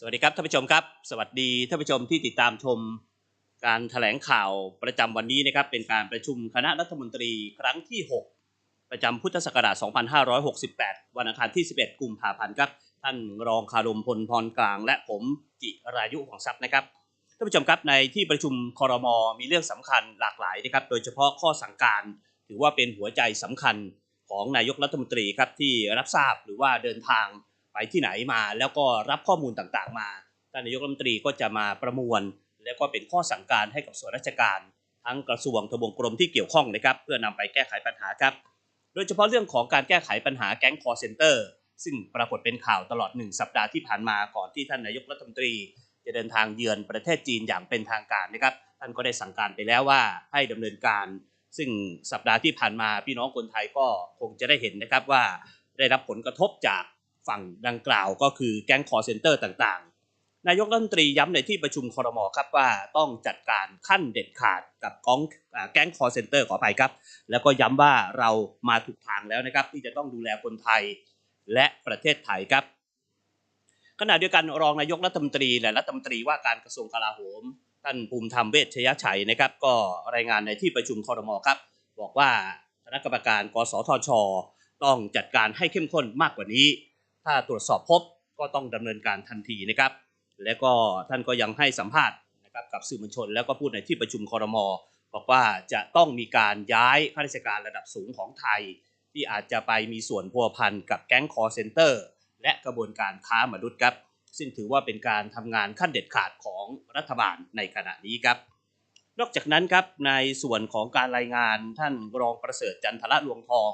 สวัสดีครับท่านผู้ชมครับ สวัสดีท่านผู้ชมที่ติดตามชม การแถลงข่าวประจำวันนี้นะครับเป็นการประชุมคณะรัฐมนตรีครั้งที่ 6 ประจำพุทธศักราช 2568 วันอังคารที่ 11 กุมภาพันธ์ครับท่านรองคารมพลพรกลาง และผมจิรายุของทรัพย์นะครับท่านผู้ชมครับในที่ประชุมคอรมอมีเรื่องสำคัญหลากหลายนะครับ โดยเฉพาะข้อสั่งการ ถือว่าเป็นหัวใจสำคัญของนายกรัฐมนตรีครับที่รับทราบหรือว่าเดินทาง ไปที่ไหนมา แล้วก็รับข้อมูลต่างๆ มาท่านนายกรัฐมนตรีก็จะมาประมวล แล้วก็เป็นข้อสั่งการให้กับส่วนราชการ ทั้งกระทรวงทบวงกรมที่เกี่ยวข้องนะครับ เพื่อนำไปแก้ไขปัญหาครับ โดยเฉพาะเรื่องของการแก้ไขปัญหาแก๊งคอร์เซนเตอร์ซึ่งปรากฏเป็นข่าวตลอด1สัปดาห์ที่ผ่านมาก่อนที่ท่านนายกรัฐมนตรี จะเดินทางเยือนประเทศจีนอย่างเป็นทางการนะครับท่านก็ได้สั่งการไปแล้วว่าให้ดำเนินการ ซึ่งสัปดาห์ที่ผ่านมาพี่น้องคนไทยก็คงจะได้เห็นนะครับว่าได้รับผลกระทบจาก ฝั่งดังกล่าวก็คือแก๊งคอร์เซนเตอร์ต่างๆ นายกรัฐมนตรีย้ำในที่ประชุมคอรมอครับว่าต้องจัดการขั้นเด็ดขาดกับกองอ่าแก๊งคอร์เซนเตอร์ขออภัยครับ แล้วก็ย้ำว่าเรามาถูกทางแล้วนะครับ ที่จะต้องดูแลคนไทยและประเทศไทยครับขณะเดียวกันรองนายกรัฐมนตรีและรัฐมนตรีว่าการกระทรวงกลาโหม ท่านภูมิธรรมเวชยชัยนะครับ ก็รายงานในที่ประชุมคอรมอครับ บอกว่าคณะกรรมการกสทช ต้องจัดการให้เข้มข้นมากกว่านี้ ถ้าตรวจสอบพบก็ต้องดำเนินการทันทีนะครับ และก็ท่านก็ยังให้สัมภาษณ์นะครับกับสื่อมวลชน แล้วก็พูดในที่ประชุมคอรมอบอกว่าจะต้องมีการย้ายข้าราชการระดับสูงของไทย ที่อาจจะไปมีส่วนพัวพันกับแก๊งคอร์เซนเตอร์และกระบวนการค้ามนุษย์ครับ ซึ่งถือว่าเป็นการทำงานขั้นเด็ดขาดของรัฐบาลในขณะนี้ครับ นอกจากนั้นครับในส่วนของการรายงานท่านรองประเสริฐจันทระลวงทอง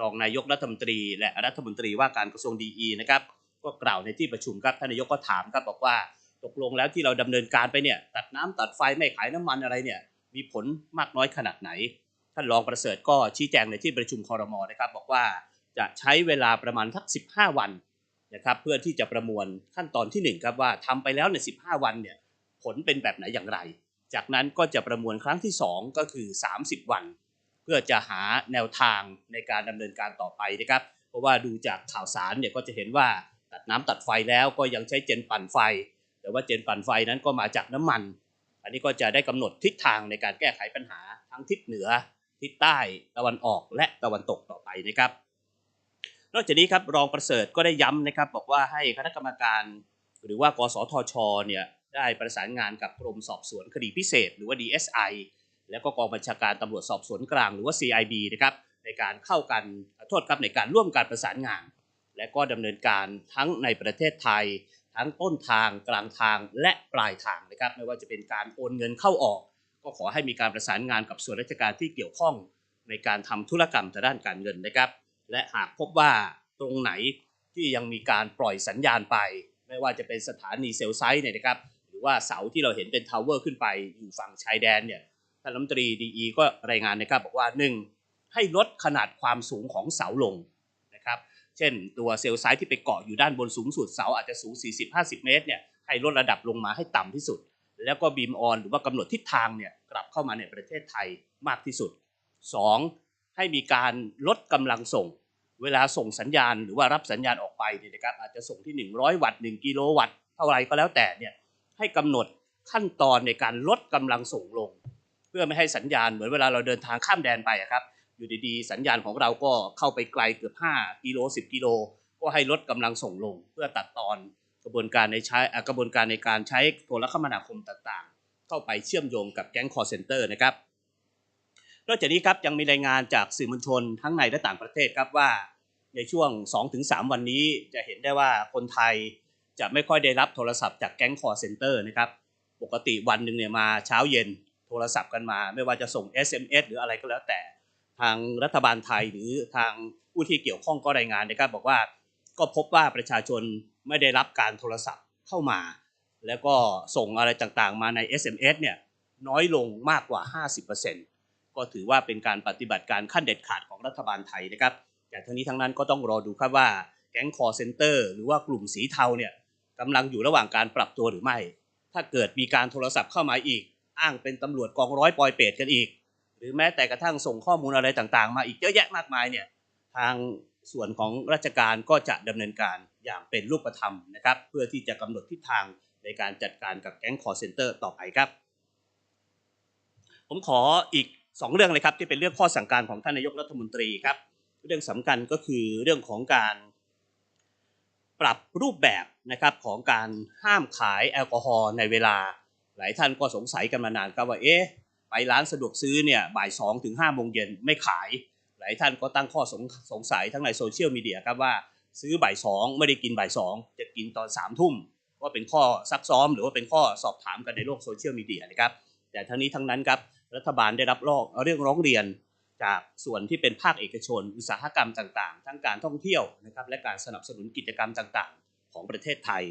รองนายกรัฐมนตรี และรัฐมนตรีว่าการกระทรวงดีอีนะครับก็กล่าวในที่ประชุมครับท่านนายกก็ถามครับบอกว่าตกลงแล้วที่เราดำเนินการไปเนี่ยตัดน้ำตัดไฟไม่ขายน้ำมันอะไรเนี่ยมีผลมากน้อยขนาดไหน ท่านรองประเสริฐก็ชี้แจงในที่ประชุมคอรมอนะครับบอกว่าจะใช้เวลาประมาณทัก 15 วันนะครับเพื่อที่จะประมวลขั้นตอนที่หนึ่งครับว่าทำไปแล้วใน 15 วันเนี่ยผลเป็นแบบไหนอย่างไร จากนั้นก็จะประมวลครั้งที่ 2 ก็คือ 30 วัน พื่อจะหาแนวทางในการดำเนินการต่อไปนะครับ เพราะว่าดูจากข่าวสารเนี่ยก็จะเห็นว่าตัดน้ำตัดไฟแล้วก็ยังใช้เจนปั่นไฟ แต่ว่าเจนปั่นไฟนั้นก็มาจากน้ำมัน อันนี้ก็จะได้กำหนดทิศทางในการแก้ไขปัญหาทั้งทิศเหนือ ทิศใต้ตะวันออกและตะวันตกต่อไปนะครับ นอกจากนี้ครับรองประเสริฐก็ได้ย้ำนะครับ บอกว่าให้คณะกรรมการ หรือว่ากสทชเนี่ยได้ประสานงานกับกรมสอบสวนคดีพิเศษ หรือว่า DSI แล้วก็กองบัญชาการตำรวจสอบสวนกลางหรือว่า CIB นะครับในการเข้ากันโทษครับในการร่วมการประสานงาน และก็ดำเนินการทั้งในประเทศไทย ทั้งต้นทางกลางทางและปลายทางนะครับไม่ว่าจะเป็นการโอนเงินเข้าออก ก็ขอให้มีการประสานงานกับส่วนราชการที่เกี่ยวข้อง ในการทำธุรกรรมทางด้านการเงินนะครับและหากพบว่าตรงไหนที่ยังมีการปล่อยสัญญาณไป ไม่ว่าจะเป็นสถานีเซลไซต์เนี่ยนะครับหรือว่าเสาที่เราเห็นเป็นทาวเวอร์ขึ้นไปอยู่ฝั่งชายแดนเนี่ย ท่านรัฐมนตรีดีก็รายงานนะครับบอกว่า 1. ให้ลดขนาดความสูงของเสาลงนะครับเช่น ตัวเซลล์ไซต์ที่ไปเกาะอยู่ด้านบนสูงสุดเสาอาจจะสูง 40-50 เมตรเนี่ยให้ลดระดับลงมาให้ต่ำที่สุด แล้วก็บีมออนหรือว่ากำหนดทิศทางเนี่ยกลับเข้ามาในประเทศไทยมากที่สุด 2. ให้มีการลดกำลังส่ง เวลาส่งสัญญาณหรือว่ารับสัญญาณออกไปเนี่ยนะครับอาจจะส่งที่ 100 วัตต์1กิโลวัตต์เท่าไรก็แล้วแต่เนี่ยให้กำหนดขั้นตอนในการลดกำลังส่งลง พื่อไม่ให้สัญญาณเหมือนเวลาเราเดินทางข้ามแดนไปครับ อยู่ดีๆ สัญญาณของเราก็เข้าไปไกลเกือบ 5 กิโล 10 กิโล ก็ให้ลดกำลังส่งลง เพื่อตัดตอนกระบวนการในใช้กระบวนการในการใช้โทรคมนาคมต่างๆ เข้าไปเชื่อมโยงกับแก๊งคอร์เซนเตอร์นะครับนอกจากนี้ครับยังมีรายงานจากสื่อมวลชนทั้งในและต่างประเทศครับว่าในช่วง 2-3 วันนี้จะเห็นได้ว่าคนไทยจะไม่ค่อยได้รับโทรศัพท์จากแก๊งคอร์เซนเตอร์นะครับ ปกติวันหนึ่งเนี่ยมาเช้าเย็น โทรศัพท์กันมา ไม่ว่าจะส่ง SMS หรืออะไรก็แล้วแต่ ทางรัฐบาลไทยหรือทางผู้ที่เกี่ยวข้องก็รายงานนะครับบอกว่าก็พบว่าประชาชนไม่ได้รับการโทรศัพท์เข้ามา แล้วก็ส่งอะไรต่างๆ มาใน SMS เนี่ยน้อยลงมากกว่า 50%ก็ถือว่าเป็นการปฏิบัติการขั้นเด็ดขาดของรัฐบาลไทยนะครับแต่ทั้งนี้ทั้งนั้นก็ต้องรอดูครับว่าแก๊งคอร์เซนเตอร์หรือว่ากลุ่มสีเทาเนี่ยกำลังอยู่ระหว่างการปรับตัวหรือไม่ ถ้าเกิดมีการโทรศัพท์เข้ามาอีก อ้างเป็นตำรวจกองร้อยปอยเปรตกันอีก หรือแม้แต่กระทั่งส่งข้อมูลอะไรต่างๆ มาอีกเยอะแยะมากมายเนี่ยทางส่วนของราชการก็จะดำเนินการอย่างเป็นรูปธรรมนะครับ เพื่อที่จะกำหนดทิศทางในการจัดการกับแก๊งคอร์เซนเตอร์ต่อไปครับ ผมขออีก 2 เรื่องเลยครับที่เป็นเรื่องข้อสั่งการของท่านนายกรัฐมนตรีครับ เรื่องสำคัญก็คือเรื่องของการปรับรูปแบบนะครับของการห้ามขายแอลกอฮอล์ในเวลา หลายท่านก็สงสัยกันมานานครับว่าเอ๊ะไปร้านสะดวกซื้อเนี่ยบ่ายสองถึงห้าโมงเย็นไม่ขาย หลายท่านก็ตั้งข้อสงสงสัยทั้งในโซเชียลมีเดียครับว่าซื้อบ่ายสองไม่ได้กินบ่ายสองจะกินตอนสามทุ่มว่าเป็นข้อซักซ้อม หรือว่าเป็นข้อสอบถามกันในโลกโซเชียลมีเดียนะครับแต่ทั้งนี้ทั้งนั้นครับรัฐบาลได้รับรองเรื่องร้องเรียนจากส่วนที่เป็นภาคเอกชน อุตสาหกรรมต่างๆ ทั้งการท่องเที่ยวนะครับและการสนับสนุนกิจกรรมต่างๆ ของประเทศไทย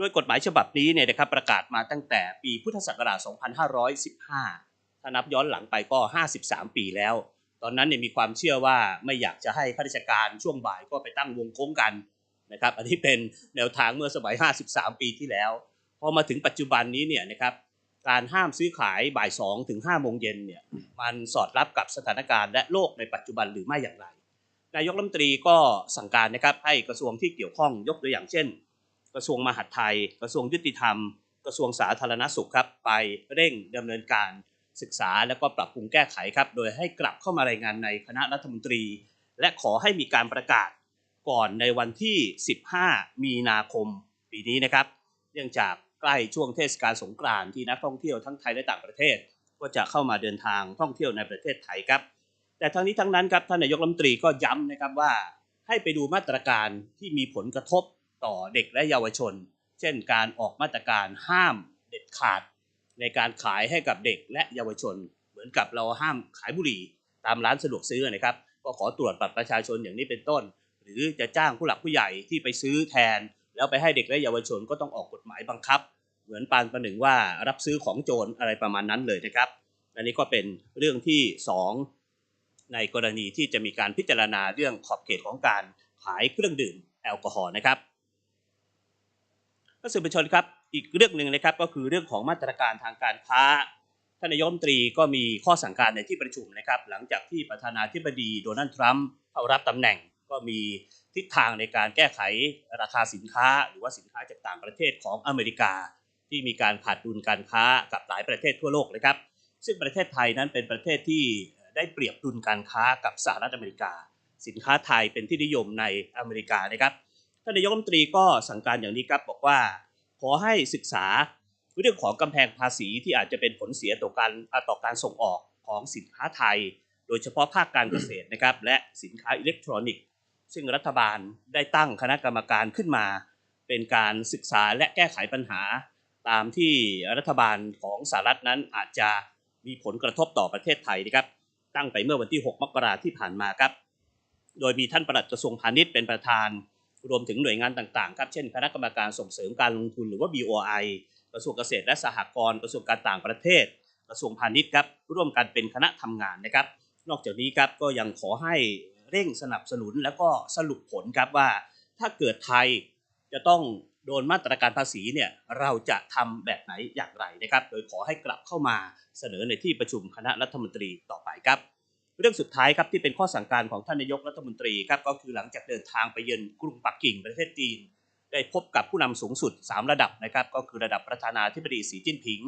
ด้วยกฎหมายฉบับนี้เนี่ยนะครับประกาศมาตั้งแต่ปีพุทธศักราช 2515 ถ้านับย้อนหลังไปก็ 53 ปีแล้ว ตอนนั้นเนี่ยมีความเชื่อว่าไม่อยากจะให้ข้าราชการช่วงบ่ายก็ไปตั้งวงโค้งกันนะครับ อันนี้เป็นแนวทางเมื่อสมัย 53 ปีที่แล้ว พอมาถึงปัจจุบันนี้เนี่ยนะครับการห้ามซื้อขายบ่าย2ถึง5โมงเย็นเนี่ยมันสอดรับกับสถานการณ์และโลกในปัจจุบันหรือไม่อย่างไร นายกรัฐมนตรีก็สั่งการนะครับให้กระทรวงที่เกี่ยวข้องยกตัวอย่างเช่น กระทรวงมหาดไทย กระทรวงยุติธรรม กระทรวงสาธารณสุขครับ ไปเร่งดำเนินการศึกษาแล้วก็ปรับปรุงแก้ไขครับ โดยให้กลับเข้ามารายงานในคณะรัฐมนตรี และขอให้มีการประกาศก่อนในวันที่ 15 มีนาคม ปีนี้นะครับ เนื่องจากใกล้ช่วงเทศกาลสงกรานต์ที่นักท่องเที่ยวทั้งไทยและต่างประเทศ ก็จะเข้ามาเดินทางท่องเที่ยวในประเทศไทยครับ แต่ทั้งนี้ทั้งนั้นครับท่านนายกรัฐมนตรีก็ย้ำนะครับว่าให้ไปดูมาตรการที่มีผลกระทบ ต่อเด็กและเยาวชน เช่นการออกมาตรการห้ามเด็ดขาด ในการขายให้กับเด็กและเยาวชน เหมือนกับเราห้ามขายบุหรี่ตามร้านสะดวกซื้อนะครับ ก็ขอตรวจบัตรประชาชนอย่างนี้เป็นต้น หรือจะจ้างผู้หลักผู้ใหญ่ที่ไปซื้อแทน แล้วไปให้เด็กและเยาวชนก็ต้องออกกฎหมายบังคับ เหมือนปานประหนึ่งว่ารับซื้อของโจรอะไรประมาณนั้นเลยนะครับอันนี้ก็เป็นเรื่องที่ 2 ในกรณีที่จะมีการพิจารณาเรื่องขอบเขตของการขายเครื่องดื่มแอลกอฮอล์นะครับ ท่านสื่อมวลชนครับอีกเรื่องหนึ่งนะครับก็คือเรื่องของมาตรการทางการค้าท่านนายกรัฐมนตรีก็มีข้อสั่งการในที่ประชุมนะครับ หลังจากที่ประธานาธิบดีโดนัลด์ทรัมป์เข้ารับตำแหน่งก็มีทิศทางในการแก้ไขราคาสินค้า หรือว่าสินค้าจากต่างประเทศของอเมริกา ที่มีการขาดดุลการค้ากับหลายประเทศทั่วโลกนะครับ ซึ่งประเทศไทยนั้นเป็นประเทศที่ได้เปรียบดุลการค้ากับสหรัฐอเมริกา สินค้าไทยเป็นที่นิยมในอเมริกานะครับ ท่านนายกรัฐมนตรีก็สั่งการอย่างนี้ครับบอกว่า ขอให้ศึกษาเรื่องของกำแพงภาษีที่อาจจะเป็นผลเสียต่อการต่อการส่งออกของสินค้าไทย โดยเฉพาะภาคการเกษตรนะครับ และสินค้าอิเล็กทรอนิกส์ ซึ่งรัฐบาลได้ตั้งคณะกรรมการขึ้นมา เป็นการศึกษาและแก้ไขปัญหา ตามที่รัฐบาลของสหรัฐนั้นอาจจะมีผลกระทบต่อประเทศไทยนะครับ ตั้งไปเมื่อวันที่ 6 มกราที่ผ่านมาครับ โดยมีท่านปลัดกระทรวงพาณิชย์เป็นประธาน รวมถึงหน่วยงานต่างๆครับเช่น คณะกรรมการส่งเสริมการลงทุนหรือว่า BOI กระทรวงเกษตรและสหกรณ์กระทรวงการต่างประเทศ กระทรวงพาณิชย์ครับร่วมกันเป็นคณะทำงานนะครับ นอกจากนี้ครับก็ยังขอให้เร่งสนับสนุนแล้วก็สรุปผลครับว่า ถ้าเกิดไทยจะต้องโดนมาตรการภาษีเนี่ยเราจะทำแบบไหนอย่างไรนะครับ โดยขอให้กลับเข้ามาเสนอในที่ประชุมคณะรัฐมนตรีต่อไปครับ เรื่องสุดท้ายครับที่เป็นข้อสั่งการของท่านนายกรัฐมนตรีครับก็คือหลังจากเดินทางไปเยือนกรุงปักกิ่งประเทศจีน ได้พบกับผู้นำสูงสุด 3 ระดับนะครับก็คือระดับประธานาธิบดีสีจิ้นผิง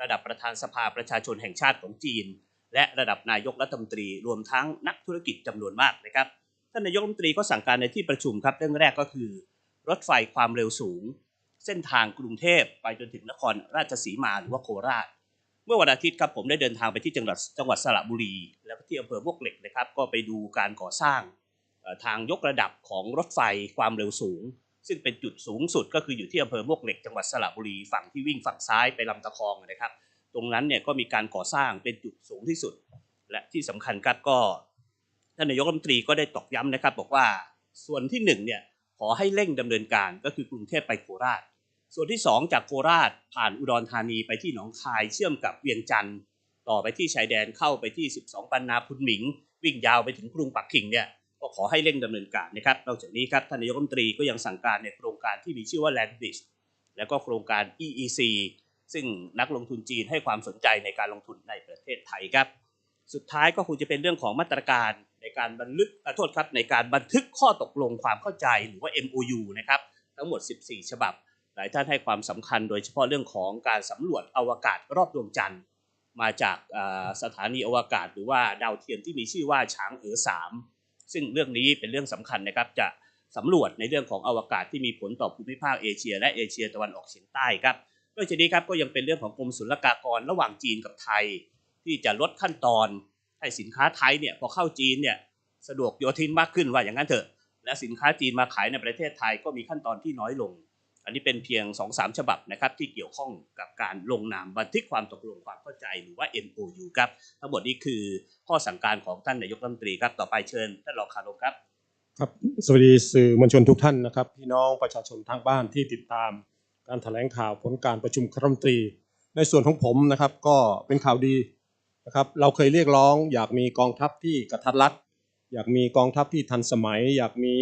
ระดับประธานสภาประชาชนแห่งชาติของจีน และระดับนายกรัฐมนตรีรวมทั้งนักธุรกิจจำนวนมากนะครับท่านนายกรัฐมนตรีก็สั่งการในที่ประชุมครับเรื่องแรกก็คือ รถไฟความเร็วสูง เส้นทางกรุงเทพไปจนถึงนครราชสีมาหรือว่าโคราช เมื่อวันอาทิตย์ครับผมได้เดินทางไปที่จังหวัดจังหวัดสระบุรี แล้วก็ที่อำเภอมวกเหล็กนะครับ ก็ไปดูการก่อสร้างทางยกระดับของรถไฟความเร็วสูง ซึ่งเป็นจุดสูงสุดก็คืออยู่ที่อำเภอมวกเหล็กจังหวัดสระบุรีฝั่งที่วิ่งฝั่งซ้ายไปลำตะคองนะครับ ตรงนั้นเนี่ยก็มีการก่อสร้างเป็นจุดสูงที่สุด และที่สำคัญครับก็ท่านนายกรัฐมนตรีก็ได้ตอกย้ำนะครับ บอกว่าส่วนที่หนึ่งเนี่ยขอให้เร่งดำเนินการก็คือกรุงเทพไปโคราช ส่วนที่ 2 จากโคราชผ่านอุดรธานีไปที่หนองคายเชื่อมกับเวียงจันทร์ต่อไปที่ชายแดนเข้าไปที่ 12 ปันนาพุนหมิง วิ่งยาวไปถึงกรุงปักกิ่งเนี่ยก็ขอให้เร่งดำเนินการนะครับนอกจากนี้ครับท่านนายกรัฐมนตรีก็ยังสั่งการในโครงการที่มีชื่อว่า Land Bridge แล้วก็โครงการ EEC ซึ่งนักลงทุนจีนให้ความสนใจในการลงทุนในประเทศไทยครับ สุดท้ายก็คงจะเป็นเรื่องของมาตรการในการบันทึกอะโทษครับในการบันทึกข้อตกลงความเข้าใจหรือว่า MOU นะครับทั้งหมด 14 ฉบับ หลายท่านให้ความสำคัญโดยเฉพาะเรื่องของการสำรวจอวกาศรอบดวงจันทร์ มาจากสถานีอวกาศ หรือว่าดาวเทียมที่มีชื่อว่าช้างเอ๋อสามซึ่งเรื่องนี้เป็นเรื่องสำคัญนะครับจะสำรวจในเรื่องของอวกาศที่มีผลต่อภูมิภาคเอเชีย และเอเชียตะวันออกเฉียงใต้ครับนอกจากนี้ครับก็ยังเป็นเรื่องของกรมศุลกากรระหว่างจีนกับไทย ที่จะลดขั้นตอนให้สินค้าไทยเนี่ยพอเข้าจีนเนี่ยสะดวกโยทินมากขึ้นว่าอย่างนั้นเถอะ และสินค้าจีนมาขายในประเทศไทยก็มีขั้นตอนที่น้อยลง อันนี้เป็นเพียง 2-3 ฉบับนะครับที่เกี่ยวข้องกับการลงนามบันทึกความตกลงความเข้าใจหรือว่า MOU ครับทั้งหมดนี้คือข้อสั่งการของท่านนายกรัฐมนตรีครับต่อไปเชิญท่านรองคารมครับครับสวัสดีสื่อมวลชนทุกท่านนะครับ พี่น้องประชาชนทางบ้านที่ติดตาม การแถลงข่าวผลการประชุมคณะรัฐมนตรี ในส่วนของผมนะครับก็เป็นข่าวดีนะครับเราเคยเรียกร้อง อยากมีกองทัพที่กระทัดรัดอยากมีกองทัพที่ทันสมัย อยากมี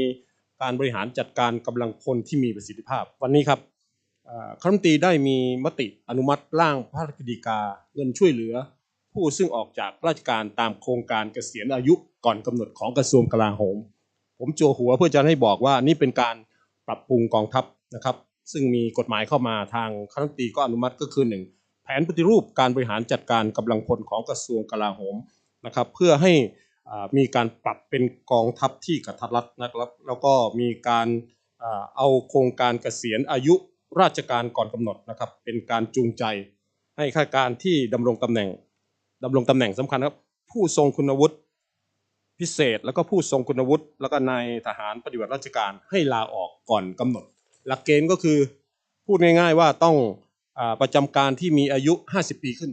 การบริหารจัดการกำลังพลที่มีประสิทธิภาพ วันนี้ครับคณะรัฐมนตรีได้มีมติอนุมัติร่างพระราชกฤษฎีกาเงินช่วยเหลือ ผู้ซึ่งออกจากราชการตามโครงการเกษียณอายุก่อนกำหนดของกระทรวงกลาโหม ผมจวหัวเพื่อจะให้บอกว่านี่เป็นการปรับปรุงกองทัพนะครับ ซึ่งมีกฎหมายเข้ามาทางคณะรัฐมนตรีก็อนุมัติก็คือหนึ่งแผนปฏิรูปการบริหารจัดการกำลังพลของกระทรวงกลาโหมนะครับ เพื่อให้ มีการปรับเป็นกองทัพที่กระทัดรัดนะครับ แล้วก็มีการเอาโครงการเกษียณอายุราชการก่อนกำหนดนะครับ เป็นการจูงใจให้ข้าราชการที่ดำรงตำแหน่งดำรงตำแหน่งสำคัญครับผู้ทรงคุณวุฒิพิเศษ แล้วก็ผู้ทรงคุณวุฒิแล้วก็นายทหารปฏิบัติราชการให้ลาออกก่อนกำหนด หลักเกณฑ์ก็คือพูดง่ายๆว่าต้องอประจำการที่มีอายุ 50 ปีขึ้น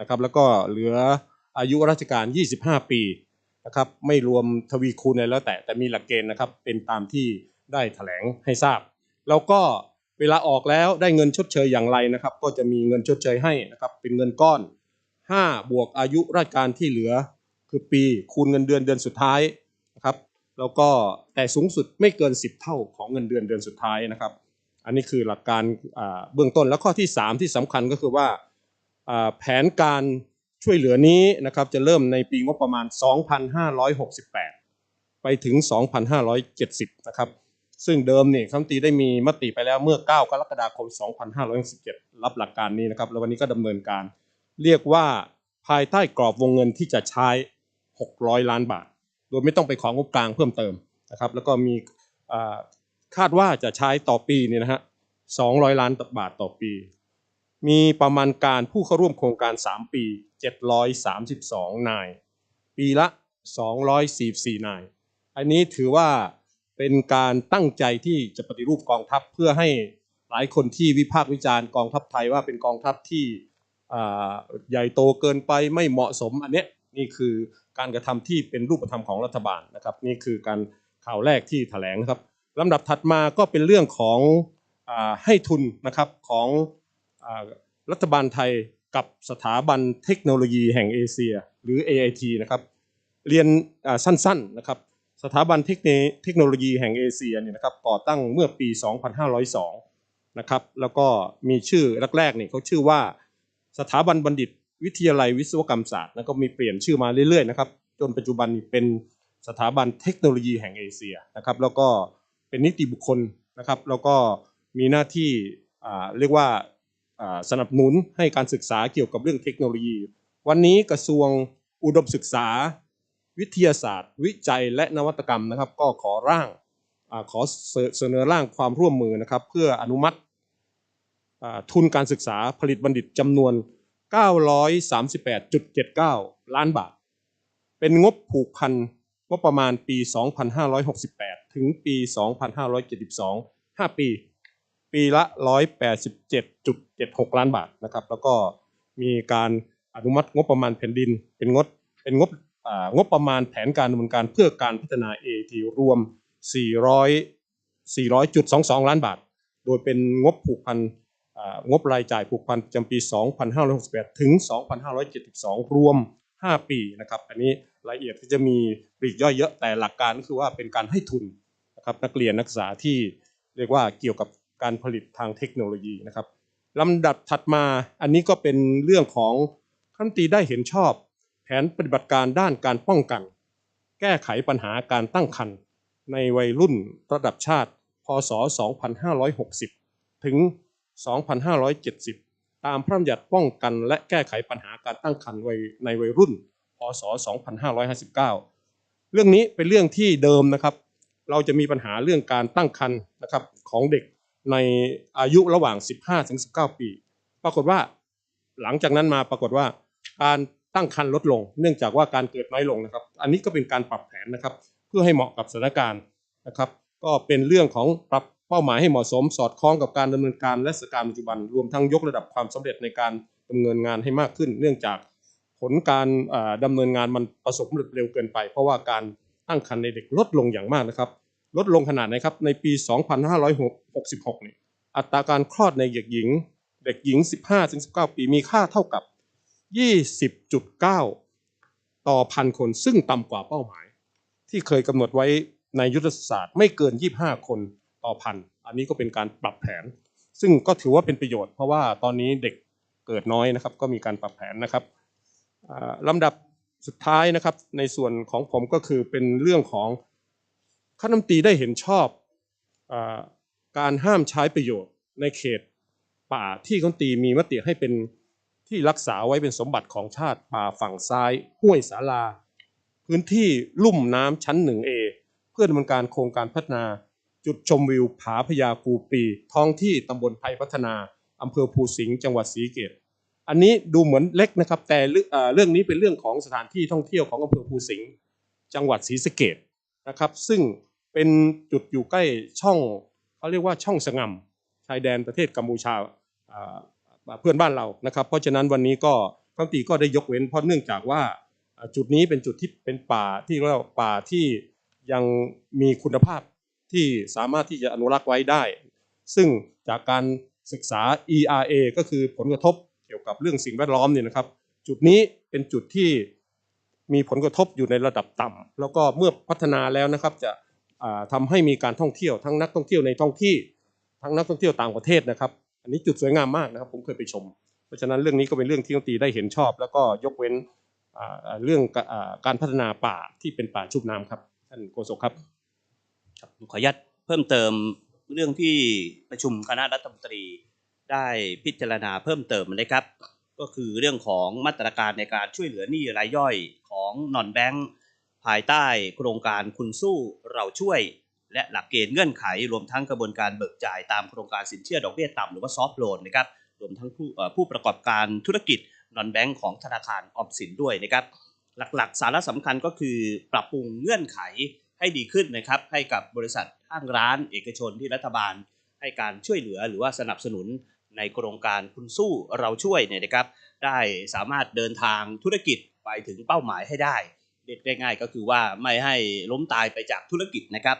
นะครับ แล้วก็เหลืออายุราชการ 25 ปี นะครับไม่รวมทวีคูณอะไรแล้วแต่แต่มีหลักเกณฑ์นะครับเป็นตามที่ได้แถลงให้ทราบ แล้วก็เวลาออกแล้วได้เงินชดเชยอย่างไรนะครับ ก็จะมีเงินชดเชยให้นะครับเป็นเงินก้อน 5 บวกอายุราชการที่เหลือ คือปีคูณเงินเดือนเดือนสุดท้ายนะครับแล้วก็แต่สูงสุดไม่เกิน 10 เท่าของเงินเดือนเดือนสุดท้ายนะครับ อันนี้คือหลักการเบื้องต้นแล้วข้อที่ 3 ที่สำคัญก็คือว่าแผนการ ช่วยเหลือนี้นะครับจะเริ่มในปีงบประมาณ 2568 ไปถึง 2570 นะครับ ซึ่งเดิมเนี่ยคัมตรีได้มีมติไปแล้วเมื่อ 9 กรกฎาคม 2567 รับหลักการนี้นะครับ แล้ววันนี้ก็ดำเนินการ เรียกว่าภายใต้กรอบวงเงินที่จะใช้ 600 ล้านบาท โดยไม่ต้องไปของงบกลางเพิ่มเติมนะครับ แล้วก็มีคาดว่าจะใช้ต่อปีเนี่ยนะฮะ 200 ล้านบาทต่อปี มีประมาณการผู้เข้าร่วมโครงการ 3 ปี 732 นาย ปีละ 244 นาย อันนี้ถือว่าเป็นการตั้งใจที่จะปฏิรูปกองทัพเพื่อให้หลายคนที่วิพากษ์วิจารณ์กองทัพไทยว่าเป็นกองทัพที่ใหญ่โตเกินไปไม่เหมาะสมอันเนี้ยนี่คือการกระทำที่เป็นรูปธรรมของรัฐบาลนะครับ นี่คือการข่าวแรกที่แถลงนะครับลำดับถัดมาก็เป็นเรื่องของอให้ทุนนะครับของ รัฐบาลไทยกับสถาบันเทคโนโลยีแห่งเอเชีย หรือ AIT นะครับเรียนสั้นๆนะครับสถาบันเทคโนเทคโนโลยีแห่งเอเชียเนี่ยนะครับก่อตั้งเมื่อปี 2502 นะครับแล้วก็มีชื่อแรกๆเนี่ยเขาชื่อว่าสถาบันบัณฑิตวิทยาลัยวิศวกรรมศาสตร์แล้วก็มีเปลี่ยนชื่อมาเรื่อยๆนะครับจนปัจจุบันนี้เป็นสถาบันเทคโนโลยีแห่งเอเชียนะครับแล้วก็เป็นนิติบุคคลนะครับแล้วก็มีหน้าที่เรียกว่า สนับสนุนให้การศึกษาเกี่ยวกับเรื่องเทคโนโลยี วันนี้กระทรวงอุดมศึกษา วิทยาศาสตร์ วิจัยและนวัตกรรมนะครับ ก็ขอร่างอขอเสนอร่างความร่วมมือนะครับ เพื่ออนุมัติทุนการศึกษาผลิตบัณฑิตจำนวน 938.79 ล้านบาท เป็นงบผูกพันงบประมาณปี 2568 ถึงปี 2572 5 ปี ปีละ 187.76 ล้านบาทนะครับ แล้วก็มีการอนุมัติงบประมาณแผ่นดิน เป็นงบเป็นงบงบประมาณแผนการดำเนินการเพื่อการพัฒนา AT รวม 400 400.22 ล้านบาท โดยเป็นงบผูกพันงบรายจ่ายผูกพันประจำปี 2568 ถึง 2572 รวม 5 ปีนะครับ อันนี้รายละเอียดก็จะมีปลีกย่อยเยอะแต่หลักการก็คือว่าเป็นการให้ทุนนะครับนักเรียนนักศึกษาที่เรียกว่าเกี่ยวกับ การผลิตทางเทคโนโลยีนะครับลำดับถัดมาอันนี้ก็เป็นเรื่องของขั้นตีได้เห็นชอบ แผนปฏิบัติการด้านการป้องกัน แก้ไขปัญหาการตั้งครรภ์ในวัยรุ่นระดับชาติ พศ 2560 ถึง 2570 ตามพระราชบัญญัติป้องกัน และแก้ไขปัญหาการตั้งครรภ์วัยในวัยรุ่น พศ 2559 เรื่องนี้เป็นเรื่องที่เดิมนะครับ เราจะมีปัญหาเรื่องการตั้งครรภ์นะครับของเด็ก ในอายุระหว่าง 15-19 ปี ปรากฏว่าหลังจากนั้นมาปรากฏว่าการตั้งครรภ์ลดลง เนื่องจากว่าการเกิดน้อยลงนะครับ อันนี้ก็เป็นการปรับแผนนะครับ เพื่อให้เหมาะกับสถานการณ์นะครับ ก็เป็นเรื่องของปรับเป้าหมายให้เหมาะสม สอดคล้องกับการดำเนินการและสถานการณ์ปัจจุบันรวมทั้งยกระดับความสำเร็จในการดำเนินงานให้มากขึ้น เนื่องจากผลการเอ่อดำเนินงานมันประสบความสำเร็จเร็วเกินไป เพราะว่าการตั้งครรภ์ในเด็กลดลงอย่างมากนะครับ ลดลงขนาดไหนครับ ในปี 2566เนี่ยอัตราการคลอดในเด็กหญิง เด็กหญิง 15-19 ปีมีค่าเท่ากับ 20.9 ต่อพันคน ซึ่งต่ำกว่าเป้าหมาย ที่เคยกำหนดไว้ในยุทธศาสตร์ไม่เกิน 25 คนต่อพัน อันนี้ก็เป็นการปรับแผน ซึ่งก็ถือว่าเป็นประโยชน์เพราะว่าตอนนี้เด็กเกิดน้อยนะครับ ก็มีการปรับแผนนะครับอ่าลำดับสุดท้ายนะครับ ในส่วนของผมก็คือเป็นเรื่องของ คณะรัฐมนตรีได้เห็นชอบอการห้ามใช้ประโยชน์ในเขตป่าที่เขาตีมีมติให้เป็นที่รักษาไว้เป็นสมบัติของชาติป่าฝั่งซ้ายห้วยสาลา พื้นที่ลุ่มน้ำชั้น 1A เพื่อดำเนินการโครงการพัฒนา จุดชมวิวผาพญากูปี ท้องที่ตำบลไผ่พัฒนาอำเภอภูสิงห์จังหวัดศรีเกษอันนี้ดูเหมือนเล็กนะครับ แต่เรื่องนี้เป็นเรื่องของสถานที่ท่องเที่ยวของอำเภอภูสิงห์จังหวัดศรีสะเกษนะครับ ซึ่ง เป็นจุดอยู่ใกล้ช่องเขาเรียกว่าช่องสงำชายแดนประเทศกัมพูชาเพื่อนบ้านเรานะครับ เพราะฉะนั้นวันนี้ก็รัฐมนตรีก็ได้ยกเว้นเพราะเนื่องจากว่าจุดนี้เป็นจุดที่เป็นป่าที่เรียกว่าป่าที่ยังมีคุณภาพที่สามารถที่จะอนุรักษ์ไว้ได้ ซึ่งจากการศึกษา ERA ก็คือผลกระทบเกี่ยวกับเรื่องสิ่งแวดล้อมเนี่ยนะครับ จุดนี้เป็นจุดที่มีผลกระทบอยู่ในระดับต่ำแล้วก็เมื่อพัฒนาแล้วนะครับจะ อ่าทำให้มีการท่องเที่ยวทั้งนักท่องเที่ยวในท้องที่ ทั้งนักท่องเที่ยวต่างประเทศนะครับ อันนี้จุดสวยงามมากนะครับ ผมเคยไปชม เพราะฉะนั้นเรื่องนี้ก็เป็นเรื่องที่รัฐมนตรีได้เห็นชอบ แล้วก็ยกเว้นเรื่องการพัฒนาป่าที่เป็นป่าชุบน้ำครับท่านโฆษกครับครับขออนุญาตเพิ่มเติมเรื่องที่ประชุมคณะรัฐมนตรีได้พิจารณาเพิ่มเติมนะครับ ก็คือเรื่องของมาตรการในการช่วยเหลือหนี้รายย่อยของนอนแบงค์ ภายใต้โครงการคุณสู้เราช่วย และหลักเกณฑ์เงื่อนไข รวมทั้งกระบวนการเบิกจ่ายตามโครงการสินเชื่อดอกเบี้ยต่ำหรือว่าซอฟท์โลนนะครับรวมทั้งผู้ผู้ประกอบการธุรกิจนอนแบงค์ของธนาคารออมสินด้วยนะครับหลักๆ สาระสำคัญก็คือปรับปรุงเงื่อนไขให้ดีขึ้นนะครับให้กับบริษัทห้างร้านเอกชนที่รัฐบาล ให้การช่วยเหลือหรือว่าสนับสนุนในโครงการคุณสู้เราช่วยเนี่ยนะครับ ได้สามารถเดินทางธุรกิจไปถึงเป้าหมายให้ได้ เรียกง่ายก็คือว่าไม่ให้ล้มตายไปจากธุรกิจนะครับ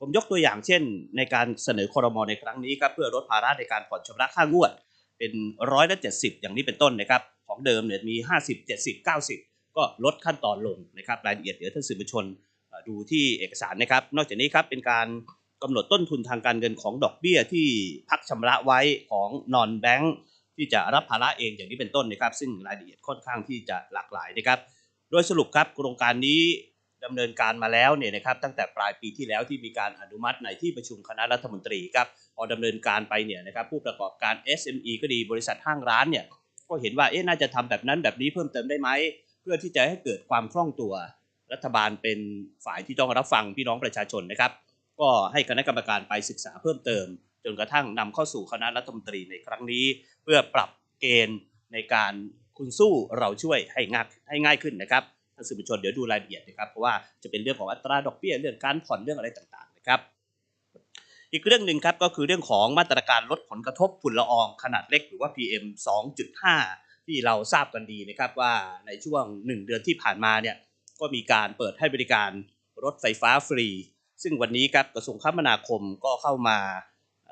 ผมยกตัวอย่างเช่น ในการเสนอคอรมอในครั้งนี้ครับเพื่อลดภาระในการผ่อนชำระค่างวด เป็นร้อยละเจ็ดสิบอย่างนี้เป็นต้นนะครับของเดิมเนี่ยมีห้าสิบเจ็ดสิบเก้าสิบก็ลดขั้นตอนลงนะครับรายละเอียดเดี๋ยวท่านสื่อมวลชนดูที่เอกสารนะครับ นอกจากนี้ครับเป็นการกำหนดต้นทุนทางการเงินของดอกเบี้ยที่พักชำระไว้ของนอนแบงค์ที่จะรับภาระเองอย่างนี้เป็นต้นนะครับ ซึ่งรายละเอียดค่อนข้างที่จะหลากหลายนะครับ โดยสรุปครับโครงการนี้ดำเนินการมาแล้วเนี่ยนะครับตั้งแต่ปลายปีที่แล้วที่มีการอนุมัติในที่ประชุมคณะรัฐมนตรีครับพอดำเนินการไปเนี่ยนะครับผู้ประกอบการ SME ก็ดีบริษัทห้างร้านเนี่ยก็เห็นว่าเอ๊ะน่าจะทำแบบนั้นแบบนี้เพิ่มเติมได้ไหมเพื่อที่จะให้เกิดความคล่องตัว รัฐบาลเป็นฝ่ายที่ต้องรับฟังพี่น้องประชาชนนะครับ ก็ให้คณะกรรมการไปศึกษาเพิ่มเติม จนกระทั่งนำเข้าสู่คณะรัฐมนตรีในครั้งนี้ เพื่อปรับเกณฑ์ในการ คุณสู้เราช่วยให้ง่ายให้ง่ายขึ้นนะครับท่านสื่อมวลชนเดี๋ยวดูรายละเอียดนะครับเพราะว่าจะเป็นเรื่องของอัตราดอกเบี้ยเรื่องการผ่อนเรื่องอะไรต่างๆนะครับ อีกเรื่องหนึ่งครับก็คือเรื่องของมาตรการลดผลกระทบฝุ่นละอองขนาดเล็กหรือว่า PM 2.5 ที่เราทราบกันดีนะครับว่าในช่วง 1 เดือนที่ผ่านมาเนี่ยก็มีการเปิดให้บริการรถไฟฟ้าฟรี ซึ่งวันนี้ครับกระทรวงคมนาคมก็เข้ามา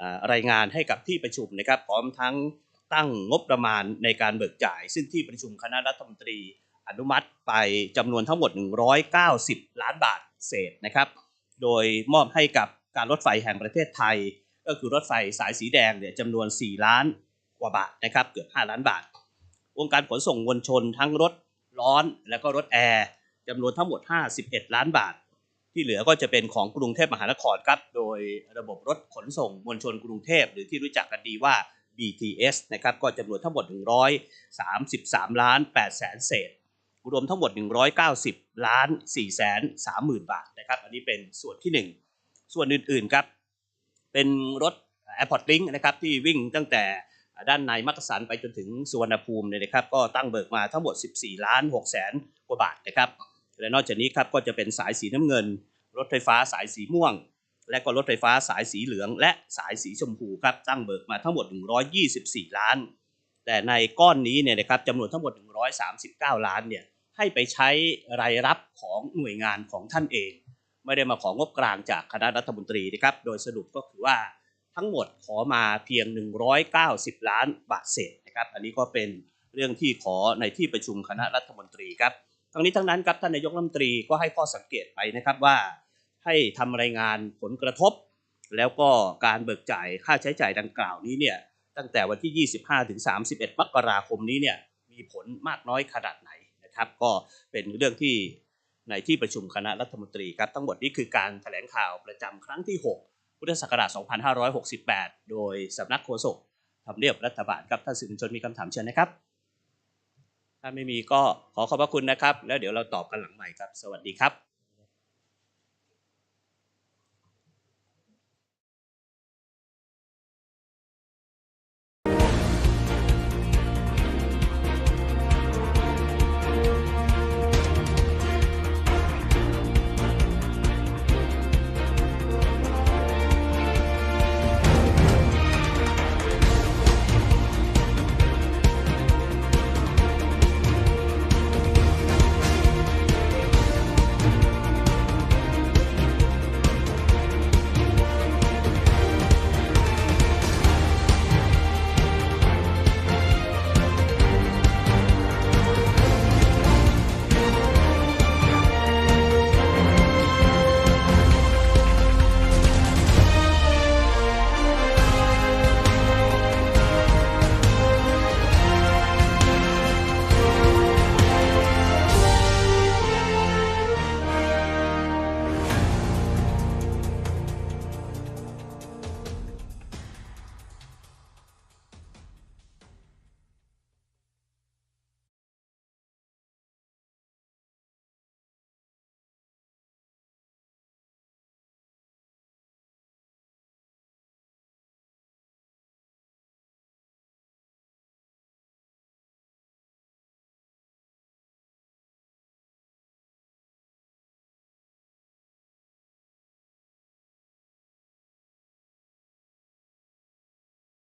อ่ารายงานให้กับที่ประชุมนะครับ พร้อมทั้ง ตั้งงบประมาณในการเบิกจ่าย ซึ่งที่ประชุมคณะรัฐมนตรีอนุมัติไปจำนวนทั้งหมด 190 ล้านบาทเศษนะครับ โดยมอบให้กับการรถไฟแห่งประเทศไทย ก็คือรถไฟสายสีแดงเนี่ยจำนวน 4 ล้านกว่าบาทนะครับ เกือบ 5 ล้านบาท องค์การขนส่งมวลชนทั้งรถร้อนและก็รถแอร์จำนวนทั้งหมด 51 ล้านบาท ที่เหลือก็จะเป็นของกรุงเทพมหานครครับ โดยระบบรถขนส่งมวลชนกรุงเทพหรือที่รู้จักกันดีว่า BTS นะครับก็จำนวนทั้งหมด 133 ล้าน8แสนเศษ รวมทั้งหมด 190 ล้าน4แสน30,000บาทนะครับอันนี้เป็นส่วนที่ 1 ส่วนอื่นๆครับเป็นรถ Airport Link นะครับที่วิ่งตั้งแต่ด้านในมักกะสันไปจนถึงสุวรรณภูมิเนี่ยนะครับก็ตั้งเบิกมาทั้งหมด 14 ล้าน6แสนกว่าบาทนะครับและนอกจากนี้ครับก็จะเป็นสายสีน้ำเงิน รถไฟฟ้าสายสีม่วง และก็รถไฟฟ้าสายสีเหลืองและสายสีชมพูครับตั้งเบิกมาทั้งหมด 124 ล้าน แต่ในก้อนนี้เนี่ยนะครับจำนวนทั้งหมด 139 ล้านเนี่ยให้ไปใช้รายรับของหน่วยงานของท่านเอง ไม่ได้มาของงบกลางจากคณะรัฐมนตรีนะครับโดยสรุปก็คือว่าทั้งหมดขอมาเพียง 190 ล้านบาทเศษนะครับอันนี้ก็เป็นเรื่องที่ขอในที่ประชุมคณะรัฐมนตรีครับทั้งนี้ทั้งนั้นครับท่านนายกรัฐมนตรีก็ให้ข้อสังเกตไปนะครับว่า ให้ทำรายงานผลกระทบ แล้วก็การเบิกจ่ายค่าใช้จ่ายดังกล่าวนี้เนี่ยตั้งแต่วันที่ 25 ถึง 31 มกราคมนี้เนี่ยมีผลมากน้อยขนาดไหนนะครับก็เป็นเรื่องที่ในที่ประชุมคณะรัฐมนตรีครับทั้งหมดนี้คือการแถลงข่าวประจำครั้งที่ 6 พุทธศักราช 2568 โดยสำนักโฆษกทำเนียบรัฐบาลครับท่านสื่อมวลชนมีคำถามเชิญนะครับ ถ้าไม่มีก็ขอขอบพระคุณนะครับ แล้วเดี๋ยวเราตอบกันหลังใหม่ครับ สวัสดีครับ